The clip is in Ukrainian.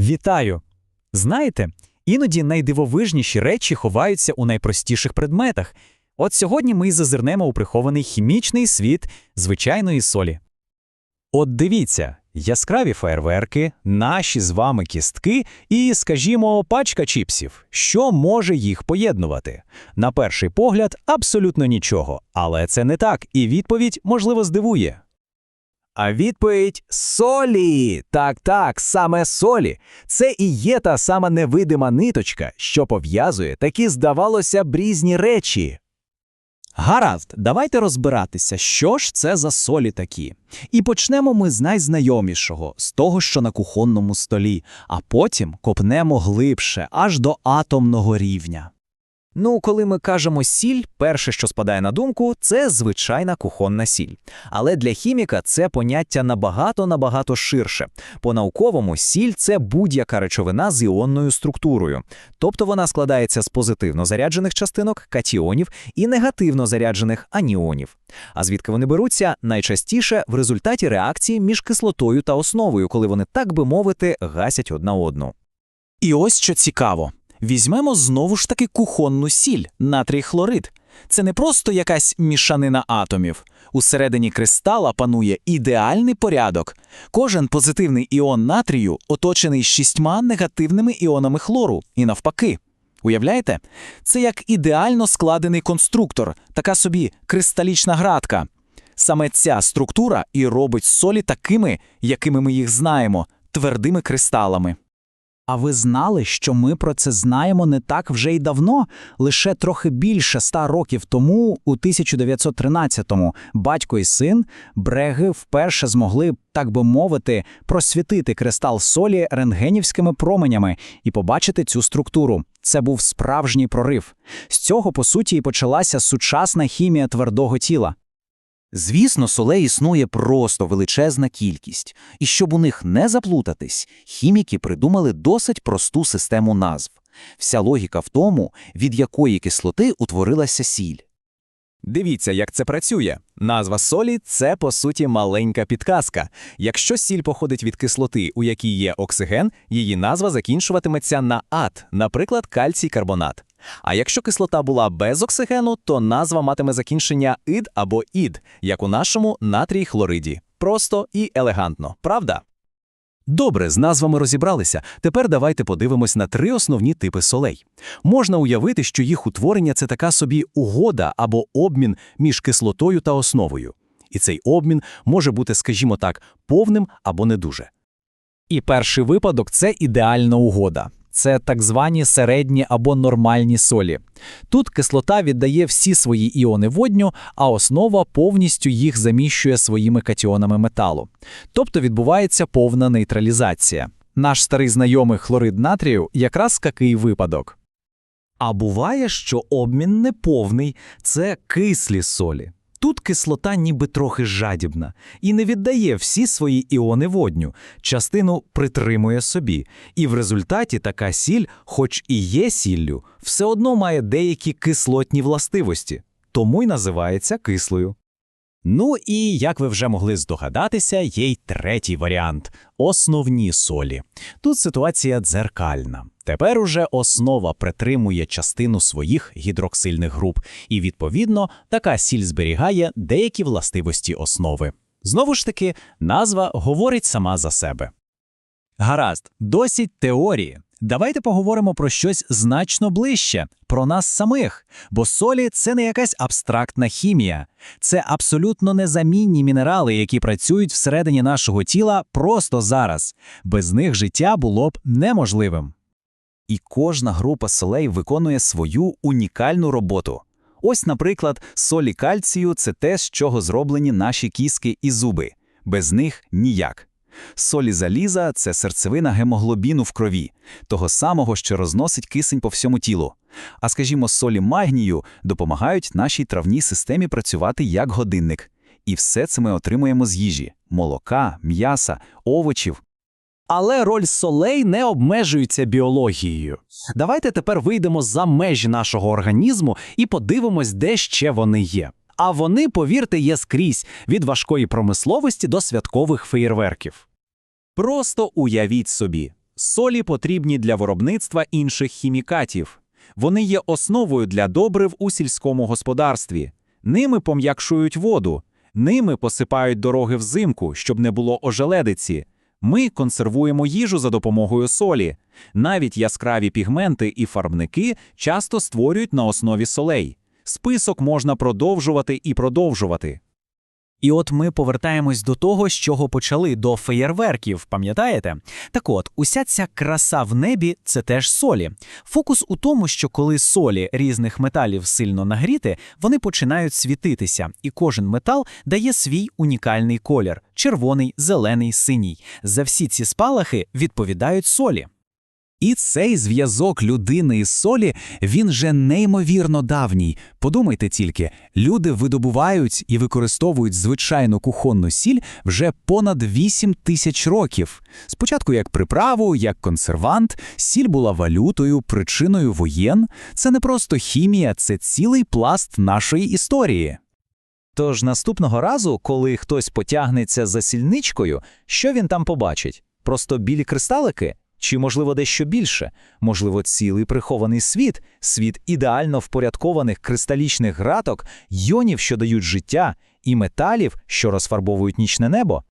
Вітаю! Знаєте, іноді найдивовижніші речі ховаються у найпростіших предметах. От сьогодні ми зазирнемо у прихований хімічний світ звичайної солі. От дивіться, яскраві фейерверки, наші з вами кістки і, скажімо, пачка чіпсів. Що може їх поєднувати? На перший погляд, абсолютно нічого, але це не так, і відповідь, можливо, здивує. А відповідь солі. Так, так, саме солі. Це і є та сама невидима ниточка, що пов'язує такі, здавалося б, різні речі. Гаразд, давайте розбиратися, що ж це за солі такі. І почнемо ми з найзнайомішого, з того, що на кухонному столі, а потім копнемо глибше, аж до атомного рівня. Ну, коли ми кажемо сіль, перше, що спадає на думку, це звичайна кухонна сіль. Але для хіміка це поняття набагато-набагато ширше. По-науковому сіль це будь-яка речовина з іонною структурою. Тобто вона складається з позитивно заряджених частинок катіонів і негативно заряджених аніонів. А звідки вони беруться? Найчастіше в результаті реакції між кислотою та основою, коли вони, так би мовити, гасять одна одну. І ось що цікаво. Візьмемо знову ж таки кухонну сіль, натрій хлорид. Це не просто якась мішанина атомів. Усередині кристала панує ідеальний порядок. Кожен позитивний іон натрію оточений шістьма негативними іонами хлору, і навпаки. Уявляєте? Це як ідеально складений конструктор, така собі кристалічна градка. Саме ця структура і робить солі такими, якими ми їх знаємо, твердими кристалами. А ви знали, що ми про це знаємо не так вже й давно? Лише трохи більше ста років тому, у 1913-му, батько і син Бреги вперше змогли, так би мовити, просвітити кристал солі рентгенівськими променями і побачити цю структуру. Це був справжній прорив. З цього, по суті, і почалася сучасна хімія твердого тіла. Звісно, солей існує просто величезна кількість, і щоб у них не заплутатись, хіміки придумали досить просту систему назв. Вся логіка в тому, від якої кислоти утворилася сіль. Дивіться, як це працює. Назва солі це по суті маленька підказка. Якщо сіль походить від кислоти, у якій є оксиген, її назва закінчуватиметься на ат, наприклад, кальцій карбонат. А якщо кислота була без оксигену, то назва матиме закінчення ід або ід, як у нашому натрій хлориді. Просто і елегантно, правда? Добре, з назвами розібралися. Тепер давайте подивимось на три основні типи солей. Можна уявити, що їх утворення це така собі угода або обмін між кислотою та основою. І цей обмін може бути, скажімо так, повним або не дуже. І перший випадок це ідеальна угода. Це так звані середні або нормальні солі. Тут кислота віддає всі свої іони водню, а основа повністю їх заміщує своїми катіонами металу. Тобто відбувається повна нейтралізація. Наш старий знайомий хлорид натрію якраз такий випадок. А буває, що обмін неповний це кислі солі. Тут кислота ніби трохи жадібна і не віддає всі свої іони водню, частину притримує собі, і в результаті така сіль, хоч і є сіллю, все одно має деякі кислотні властивості, тому й називається кислою. Ну і, як ви вже могли здогадатися, є й третій варіант основні солі. Тут ситуація дзеркальна. Тепер уже основа притримує частину своїх гідроксильних груп, і, відповідно, така сіль зберігає деякі властивості основи. Знову ж таки, назва говорить сама за себе. Гаразд, досить теорії. Давайте поговоримо про щось значно ближче, про нас самих. Бо солі це не якась абстрактна хімія, це абсолютно незамінні мінерали, які працюють всередині нашого тіла просто зараз. Без них життя було б неможливим. І кожна група солей виконує свою унікальну роботу. Ось, наприклад, солі кальцію це те, з чого зроблені наші кіски і зуби. Без них ніяк. Солі заліза це серцевина гемоглобіну в крові, того самого, що розносить кисень по всьому тілу. А скажімо, солі магнію допомагають нашій травній системі працювати як годинник. І все це ми отримуємо з їжі: молока, м'яса, овочів. Але роль солей не обмежується біологією. Давайте тепер вийдемо за межі нашого організму і подивимось, де ще вони є. А вони, повірте, є скрізь від важкої промисловості до святкових феєрверків. Просто уявіть собі, Солі потрібні для виробництва інших хімікатів. Вони є основою для добрив у сільському господарстві. Ними пом'якшують воду, ними посипають дороги взимку, щоб не було ожеледиці. Ми консервуємо їжу за допомогою солі. Навіть яскраві пігменти і фарбники часто створюють на основі солей. Список можна продовжувати і продовжувати. І от ми повертаємось до того, з чого почали до феєрверків, пам'ятаєте? Так от, уся ця краса в небі це теж солі. Фокус у тому, що коли солі різних металів сильно нагріти, вони починають світитися, і кожен метал дає свій унікальний колір червоний, зелений, синій. За всі ці спалахи відповідають солі. І цей зв'язок людини і солі, він же неймовірно давній. Подумайте тільки, люди видобувають і використовують звичайну кухонну сіль вже понад 8 тисяч років. Спочатку як приправу, як консервант, сіль була валютою, причиною воєн. Це не просто хімія, це цілий пласт нашої історії. Тож наступного разу, коли хтось потягнеться за сільничкою, що він там побачить? Просто білі кристалики? Чи, можливо, дещо більше? Можливо, цілий прихований світ, світ ідеально впорядкованих кристалічних граток, йонів, що дають життя, і металів, що розфарбовують нічне небо?